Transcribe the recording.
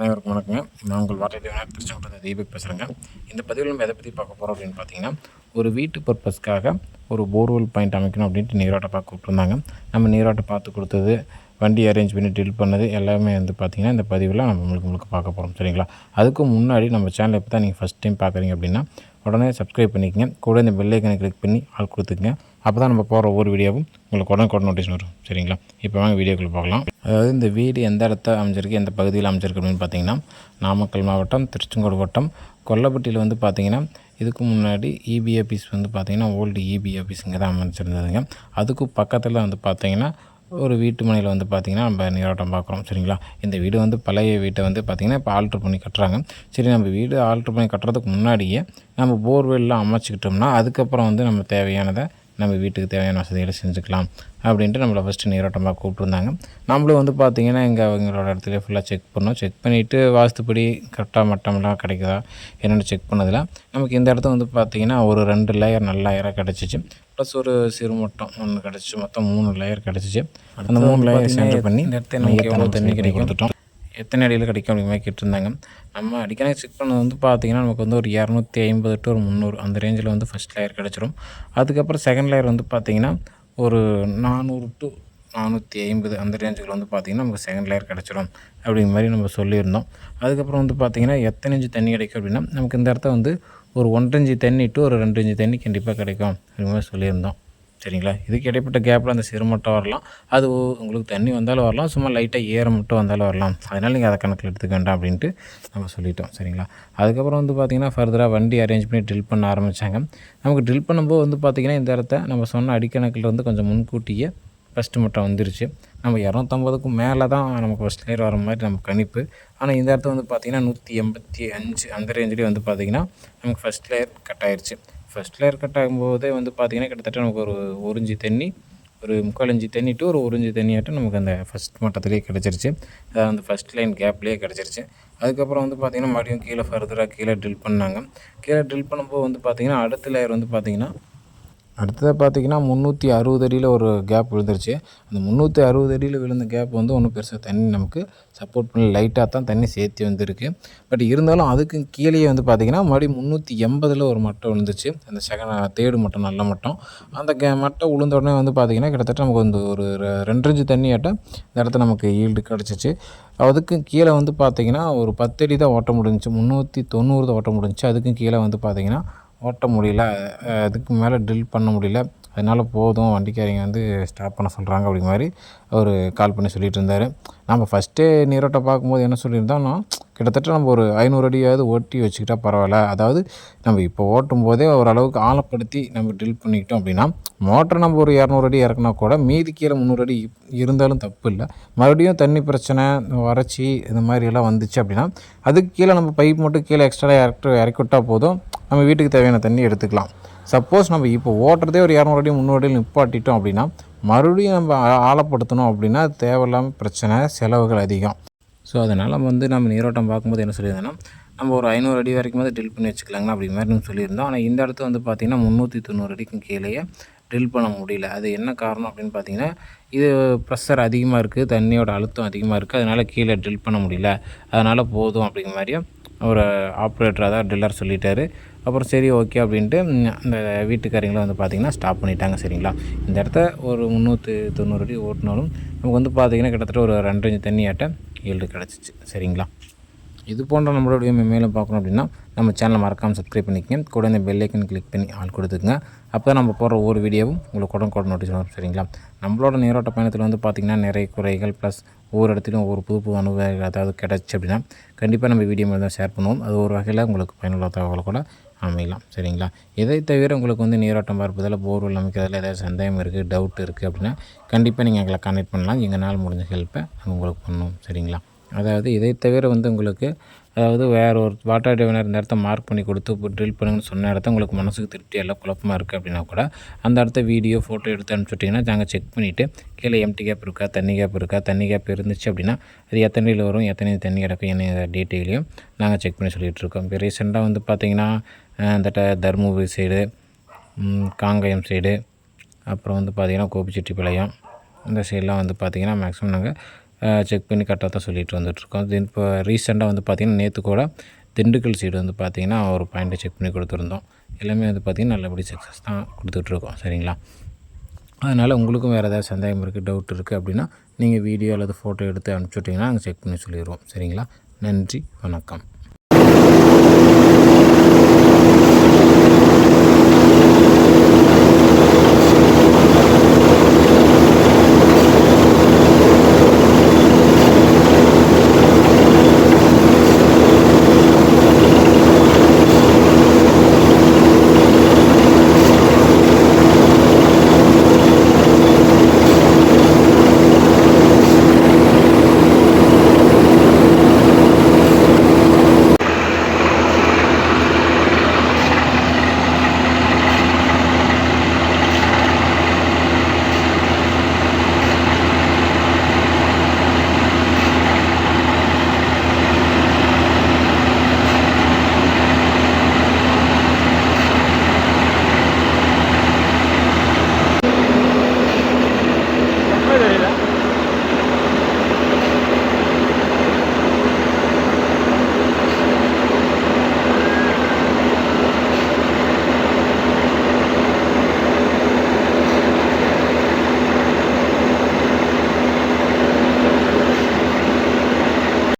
அனைவருக்கும் வணக்கங்க. நான் உங்கள் வாட்டை டிவினர் திருச்செங்கோட்டை தீபக் பேசுகிறேங்க இந்த பதிவில் நம்ம எதை பற்றி பார்க்க போகிறோம் அப்படின்னு பார்த்தீங்கன்னா ஒரு வீட்டு பர்பஸ்க்காக ஒரு போர்வெல் பாயிண்ட் அமைக்கணும் அப்படின்ட்டு நீரோட்ட பார்க்க கூப்பிட்டுருந்தாங்க. நம்ம நீரோட்ட பார்த்து கொடுத்தது வண்டி அரேஞ்ச் பண்ணி டில் பண்ணது எல்லாமே வந்து பார்த்திங்கன்னா இந்த பதிவில் நம்ம முழுக்க முழுக்க பார்க்க போகிறோம் சரிங்களா? அதுக்கு முன்னாடி நம்ம சேனலை இப்போ தான் நீங்கள் ஃபஸ்ட் டைம் பார்க்குறீங்க அப்படின்னா உடனே சப்ஸ்கிரைப் பண்ணிக்கங்க. கூட இந்த பெல்லைக்கனை கிளிக் பண்ணி ஆள் கொடுத்துங்க அப்போ தான் நம்ம போகிற ஒவ்வொரு வீடியோவும் உங்களுக்கு உடனே நோட்டீஸ் வரும். சரிங்களா? இப்போ வாங்க வீடியோக்குள்ளே பார்க்கலாம் அதாவது இந்த வீடு எந்த இடத்த அமைஞ்சிருக்கு எந்த பகுதியில் அமைஞ்சிருக்கு அப்படின்னு பார்த்தீங்கன்னா நாமக்கல் மாவட்டம் திருச்செங்கோடு வட்டம் கொல்லப்பட்டியில் வந்து பார்த்திங்கன்னா இதுக்கு முன்னாடி இபி ஆஃபீஸ் வந்து பார்த்தீங்கன்னா ஓல்டு இபி ஆஃபீஸ் இங்கே தான் அமைச்சிருந்ததுங்க அதுக்கு பக்கத்தில் வந்து பார்த்தீங்கன்னா ஒரு வீட்டு மனையில் வந்து பார்த்திங்கன்னா நம்ம நீரோட்டம் பார்க்குறோம் சரிங்களா? இந்த வீடு வந்து பழைய வீட்டை வந்து பார்த்திங்கன்னா இப்போ ஆல்ட்ரு பண்ணி கட்டுறாங்க. சரி நம்ம வீடு ஆல்ட்ரு பண்ணி கட்டுறதுக்கு முன்னாடியே நம்ம போர்வெல்லாம் அமைச்சிக்கிட்டோம்னா அதுக்கப்புறம் வந்து நம்ம தேவையானதை நம்ம வீட்டுக்கு தேவையான வசதிகளை செஞ்சுக்கலாம் அப்படின்ட்டு நம்மளை ஃபஸ்ட்டு நீரோட்டமாக கூப்பிட்ருந்தாங்க நம்மளும் வந்து பார்த்திங்கன்னா இங்கே அவங்களோட இடத்துல ஃபுல்லாக செக் பண்ணோம். செக் பண்ணிவிட்டு வாஸ்துப்படி கரெக்டாக மட்டம்லாம் கிடைக்குதா என்னென்னு செக் பண்ணதில் நமக்கு இந்த இடத்த வந்து பார்த்திங்கன்னா ஒரு ரெண்டு லேயர் நல்ல லேயராக கிடச்சிச்சு. ப்ளஸ் ஒரு சிறு மட்டம் ஒன்று கிடச்சிச்சு. மொத்தம் மூணு லேயர் கிடச்சிச்சு. அந்த மூணு லேயர் சென்டர் பண்ணி இந்த இடத்த எவ்வளோ தண்ணி கிடைக்கும் எத்தனை அடியில் கிடைக்கும் அப்படிங்கிற மாதிரி கேட்டிருந்தாங்க. நம்ம அடிக்கடி செக் பண்ணது வந்து பார்த்திங்கன்னா நமக்கு வந்து ஒரு இரநூத்தி ஐம்பது டு ஒரு முந்நூறு அந்த ரேஞ்சில் வந்து ஃபஸ்ட் லேயர் கிடச்சிரும். அதுக்கப்புறம் செகண்ட் லேயர் வந்து பார்த்திங்கன்னா ஒரு நானூறு டு நானூற்றி ஐம்பது அந்த ரேஞ்சுக்கு வந்து பார்த்திங்கன்னா நமக்கு செகண்ட் லேயர் கிடச்சிரும் அப்படிங்கிற மாதிரி நம்ம சொல்லியிருந்தோம். அதுக்கப்புறம் வந்து பார்த்திங்கன்னா எத்தனை இன்ச்சு தண்ணி கிடைக்கும் அப்படின்னா நமக்கு இந்த இடத்த வந்து ஒரு ஒன்றரை இன்ச்சு தண்ணி டு ஒரு ரெண்டு இன்ச்சு தண்ணி கண்டிப்பாக கிடைக்கும் அப்படிங்கிற மாதிரி சொல்லியிருந்தோம். சரிங்களா? இதுக்கு இடைப்பட்ட கேப்பில் அந்த சிறு மட்டும் வரலாம். அது உங்களுக்கு தண்ணி வந்தாலும் வரலாம். சும்மா லைட்டாக ஏற மட்டும் வந்தாலும் வரலாம். அதனால் நீங்கள் அதை கணக்கில் எடுத்துக்க வேண்டாம் அப்படின்ட்டு நம்ம சொல்லிட்டோம். சரிங்களா? அதுக்கப்புறம் வந்து பார்த்திங்கன்னா ஃபர்தராக வண்டி அரேஞ்ச் பண்ணி ட்ரில் பண்ண ஆரம்பித்தாங்க நமக்கு ட்ரில் பண்ணும்போது வந்து பார்த்திங்கன்னா இந்த இடத்த நம்ம சொன்ன அடிக்கணக்கில் வந்து கொஞ்சம் முன்கூட்டியே ஃபஸ்ட்டு மட்டும் வந்துருச்சு. நம்ம இரநூத்தம்பதுக்கும் மேலே தான் நமக்கு ஃபஸ்ட் லேயர் வர மாதிரி நம்ம கணிப்பு. ஆனால் இந்த இடத்த வந்து பார்த்திங்கன்னா நூற்றி எண்பத்தி அஞ்சு அந்த ரேஞ்சிலே வந்து பார்த்திங்கன்னா நமக்கு ஃபஸ்ட் லேயர் கட் ஆயிடுச்சு ஃபர்ஸ்ட் லேயர் கட் ஆகும்போதே வந்து பார்த்திங்கன்னா கிட்டத்தட்ட நமக்கு ஒரு உறிஞ்சி தண்ணி ஒரு முக்கால் இஞ்சி தண்ணி டு ஒரு உறிஞ்சி தண்ணியாட்டம் நமக்கு அந்த ஃபஸ்ட் மட்டத்துலேயே கிடச்சிருச்சு. அதாவது அந்த ஃபஸ்ட் லைன் கேப்லேயே கிடச்சிருச்சு. அதுக்கப்புறம் வந்து பார்த்திங்கன்னா மறுபடியும் கீழே ஃபர்தராக கீழே ட்ரில் பண்ணாங்க. கீழே ட்ரில் பண்ணும்போது வந்து பார்த்திங்கன்னா அடுத்த லேயர் வந்து பார்த்திங்கன்னா அடுத்ததாக பார்த்தீங்கன்னா முந்நூற்றி அறுபது அடியில் ஒரு கேப் விழுந்துருச்சு. அந்த முந்நூற்றி அறுபது அடியில் விழுந்த கேப் வந்து ஒன்றும் பெருசாக தண்ணி நமக்கு சப்போர்ட் பண்ணி லைட்டாக தான் தண்ணி சேர்த்து வந்திருக்கு. பட் இருந்தாலும் அதுக்கு கீழே வந்து பார்த்திங்கன்னா மறுபடியும் முந்நூற்றி எண்பதில் ஒரு மட்டம் விழுந்துச்சு அந்த செகண்ட் தேர்டு மட்டம் நல்ல மட்டம் அந்த கே மட்டம் விழுந்த உடனே வந்து பார்த்திங்கன்னா கிட்டத்தட்ட நமக்கு வந்து ஒரு ரெண்டரைஞ்சு தண்ணியாட்டம் இந்த இடத்துல நமக்கு ஈல்டு கிடச்சிச்சு. அதுக்கும் கீழே வந்து பார்த்திங்கன்னா ஒரு பத்தடி தான் ஓட்ட முடிஞ்சிச்சு. முந்நூற்றி தொண்ணூறு தான் ஓட்ட முடிஞ்சிச்சு. அதுக்கும் கீழே வந்து பார்த்திங்கன்னா ஓட்ட முடியல அதுக்கு மேலே ட்ரில் பண்ண முடியல. அதனால் போதும் வண்டிக்காரங்க வந்து ஸ்டாப் பண்ண சொல்கிறாங்க அப்படிங்கிற மாதிரி அவர் கால் பண்ணி சொல்லிகிட்டு இருந்தார். நம்ம ஃபஸ்ட்டே நீரோட்டை பார்க்கும்போது என்ன சொல்லியிருந்தோம்னா கிட்டத்தட்ட நம்ம ஒரு ஐநூறு அடியாவது ஓட்டி வச்சுக்கிட்டா பரவாயில்ல. அதாவது நம்ம இப்போ ஓட்டும் போதே ஓரளவுக்கு ஆழப்படுத்தி நம்ம ட்ரில் பண்ணிக்கிட்டோம் அப்படின்னா மோட்டர் நம்ம ஒரு இரநூறு அடி இறக்குனா கூட மீதி கீழே முந்நூறு அடி இருந்தாலும் தப்பு இல்லை. மறுபடியும் தண்ணி பிரச்சனை வறட்சி இந்த மாதிரி எல்லாம் வந்துச்சு அப்படின்னா அதுக்கு கீழே நம்ம பைப் மட்டும் கீழே எக்ஸ்ட்ரா இறக்கி இறக்கி விட்டால் போதும். நம்ம வீட்டுக்கு தேவையான தண்ணி எடுத்துக்கலாம். சப்போஸ் நம்ம இப்போ ஓட்டுறதே ஒரு இரநூறு அடி முந்நூறு அடியில் நிப்பாட்டிட்டோம் அப்படின்னா மறுபடியும் நம்ம ஆழப்படுத்தணும் அப்படின்னா தேவையில்லாமல் பிரச்சனை செலவுகள் அதிகம். ஸோ அதனால் வந்து நம்ம நீரோட்டம் பார்க்கும்போது என்ன சொல்லியிருந்தோன்னா நம்ம ஒரு ஐநூறு அடி வரைக்கும் வந்து ட்ரில் பண்ணி வச்சுக்கலாங்கண்ணா அப்படி மாதிரி நம்ம சொல்லியிருந்தோம். ஆனால் இந்த இடத்துல வந்து பார்த்திங்கன்னா முந்நூற்றி தொண்ணூறு அடிக்கும் கீழேயே ட்ரில் பண்ண முடியல. அது என்ன காரணம் அப்படின்னு பார்த்தீங்கன்னா இது ப்ரெஷர் அதிகமாக இருக்குது தண்ணியோட அழுத்தம் அதிகமாக இருக்குது அதனால் கீழே ட்ரில் பண்ண முடியல. அதனால் போதும் அப்படிங்கிற மாதிரியும் ஒரு ஆப்ரேட்டராக தான் ட்ரில்லர் சொல்லிட்டாரு. அப்புறம் சரி ஓகே அப்படின்ட்டு அந்த வீட்டுக்காரங்களும் வந்து பார்த்திங்கன்னா ஸ்டாப் பண்ணிட்டாங்க சரிங்களா? இந்த இடத்த ஒரு முந்நூற்றி தொண்ணூறு அடி ஓட்டினாலும் நமக்கு வந்து பார்த்திங்கன்னா கிட்டத்தட்ட ஒரு ரெண்டஞ்சு இன்ச்சு தண்ணி ஈல்டு கிடச்சிச்சு சரிங்களா? இது போன்ற நம்மளுடைய மேலும் பார்க்கணும் அப்படின்னா நம்ம சேனலை மறக்காமல் சப்ஸ்கிரைப் பண்ணிக்கங்க. கூட இந்த பெல்லைக்கன் கிளிக் பண்ணி ஆள் கொடுத்துக்குங்க. அப்போ தான் நம்ம போடுற ஒவ்வொரு வீடியோவும் உங்களுக்கு உடனே கூட நோட்டீஸ் வரும் சரிங்களா? நம்மளோட நீரோட்ட பயணத்தில் வந்து பார்த்திங்கன்னா நிறைய குறைகள் ப்ளஸ் ஒவ்வொரு இடத்துலையும் ஒவ்வொரு புது புது அனுபவங்கள் ஏதாவது கிடச்சி அப்படின்னா கண்டிப்பாக நம்ம வீடியோ மாதிரி தான் ஷேர் பண்ணுவோம். அது ஒரு வகையில் உங்களுக்கு பயனுள்ள தகவலை கூட அமையலாம். சரிங்களா? இதை தவிர உங்களுக்கு வந்து நீரோட்டம் பார்ப்பதில் போர்வெல் அமைக்கிறதுல ஏதாவது சந்தேகம் இருக்குது டவுட் இருக்குது அப்படின்னா கண்டிப்பாக நீங்கள் எங்களை கனெக்ட் பண்ணலாம். எங்களால் முடிஞ்ச ஹெல்ப்பை நாங்கள் உங்களுக்கு பண்ணுவோம். சரிங்களா? அதாவது இதை தவிர வந்து உங்களுக்கு அதாவது வேறு ஒரு வாட்டர் டிவைனர் இந்த இடத்த மார்க் பண்ணி கொடுத்து இப்போ ட்ரில் பண்ணுங்கன்னு சொன்ன இடத்த உங்களுக்கு மனசுக்கு திருப்தி எல்லாம் குழப்பமாக இருக்குது அப்படின்னா கூட அந்த இடத்த வீடியோ ஃபோட்டோ எடுத்து அனுப்பிச்சுட்டிங்கன்னா நாங்கள் செக் பண்ணிவிட்டு கீழே எம்டி கேப் இருக்கா தண்ணி கேப் இருக்கா தண்ணி கேப் இருந்துச்சு அப்படின்னா அது எத்தனை வரும் எத்தனை தண்ணி கிடக்கும் என்ன டீட்டெயிலையும் நாங்கள் செக் பண்ணி சொல்லிகிட்டு இருக்கோம். இப்போ ரீசெண்டாக வந்து பார்த்திங்கன்னா இந்த தருமபுரி சைடு காங்கயம் சைடு அப்புறம் வந்து பார்த்திங்கன்னா கோபிச்செட்டிப்பாளையம் இந்த சைடெலாம் வந்து பார்த்திங்கன்னா மேக்ஸிமம் நாங்கள் செக் பண்ணி கரெக்டாக தான் சொல்லிட்டு வந்துட்டுருக்கோம். தென் இப்போ ரீசெண்டாக வந்து பார்த்திங்கன்னா நேற்று கூட திண்டுக்கல் சைடு வந்து பார்த்திங்கன்னா ஒரு பாயிண்ட்டை செக் பண்ணி கொடுத்துருந்தோம். எல்லாமே வந்து பார்த்திங்கன்னா நல்லபடி சக்ஸஸ் தான் கொடுத்துட்ருக்கோம் சரிங்களா? அதனால் உங்களுக்கும் வேறு ஏதாவது சந்தேகம் இருக்குது டவுட் இருக்குது அப்படின்னா நீங்கள் வீடியோ அல்லது ஃபோட்டோ எடுத்து அனுப்பிச்சி விட்டிங்கன்னா நாங்கள் செக் பண்ணி சொல்லிடுவோம். சரிங்களா? நன்றி வணக்கம்.